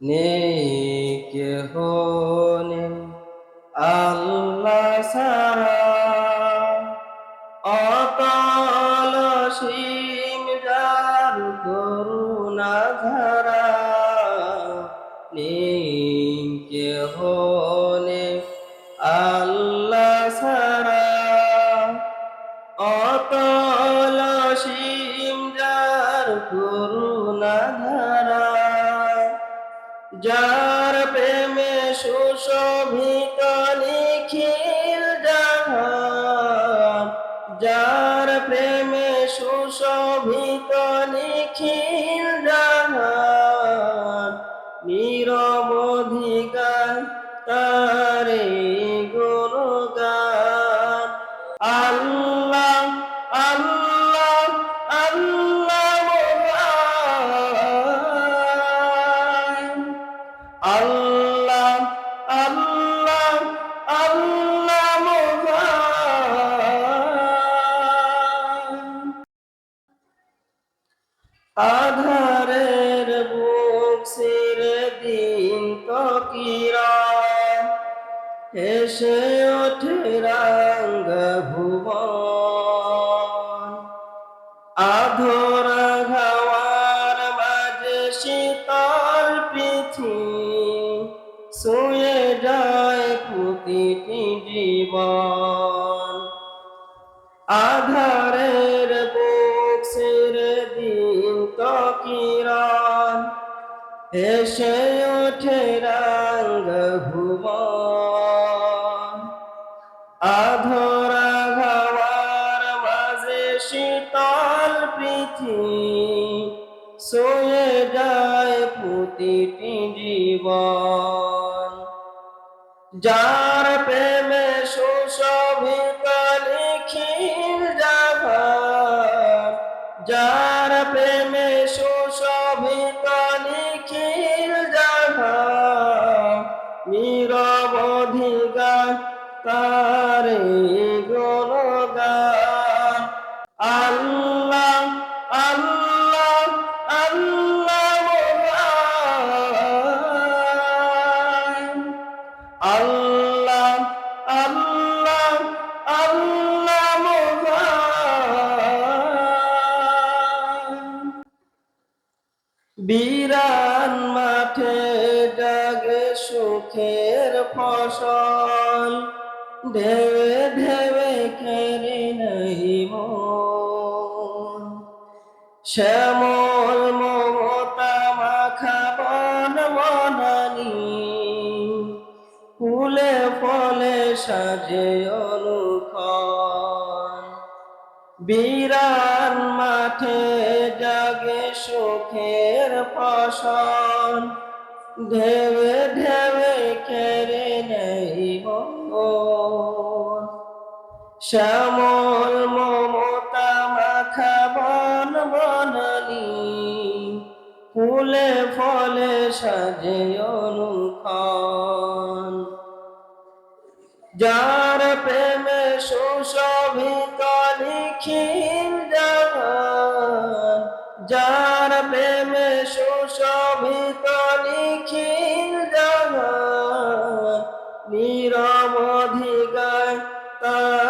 নেই হনে আল্লাহ সারা অতল সীম যার করুণা ধারা নেই কেহ যার প্রেমে সুশোভিত নিখিল জাহান যার প্রেমে সুশোভিত নিখিল জাহান নিরবধিকার তারে এসে ওঠে রাঙ্গ ভুবন আধর ঘাওয়ার মাঝে শীতল পৃথি, শুয়ে যায় প্রতিটি জীবন। আধারের বুক দিন তো কিরণ। এসে ওঠে রাঙ্গ ভুবন আধরা ঘাওয়ার মাঝে শীতল পৃথিবী শুয়ে যায় প্রতিটি জীবন। যার প্রেমে সুশোভিত নিখিল জাগান যার প্রেমে সুশোভিত তারে গুণগান আল্লাহ আল্লাহ আল্লাহ। আল্লাহ আল্লাহ আল্লাহ। বিরান মাঠে জাগে সুখের ফসল ঢেবে ঢেবে কেড়ে নাই মন। শ্যামল মমতা মাখা বন বনানি। ফুলে ফলে সাজে অনুক্ষণ বিরান মাঠে জাগে সুখের ফসল। ঢেবে ঢেবে শ্যামল মমতা মাখা বন বনানি। ফুলে ফলে সাজে অনুক্ষণ। যার প্রেমে সুশোভিত নিখিল জগৎ যার প্রেমে সুশোভিত নিখিল জগৎ নিরবধিগান তারে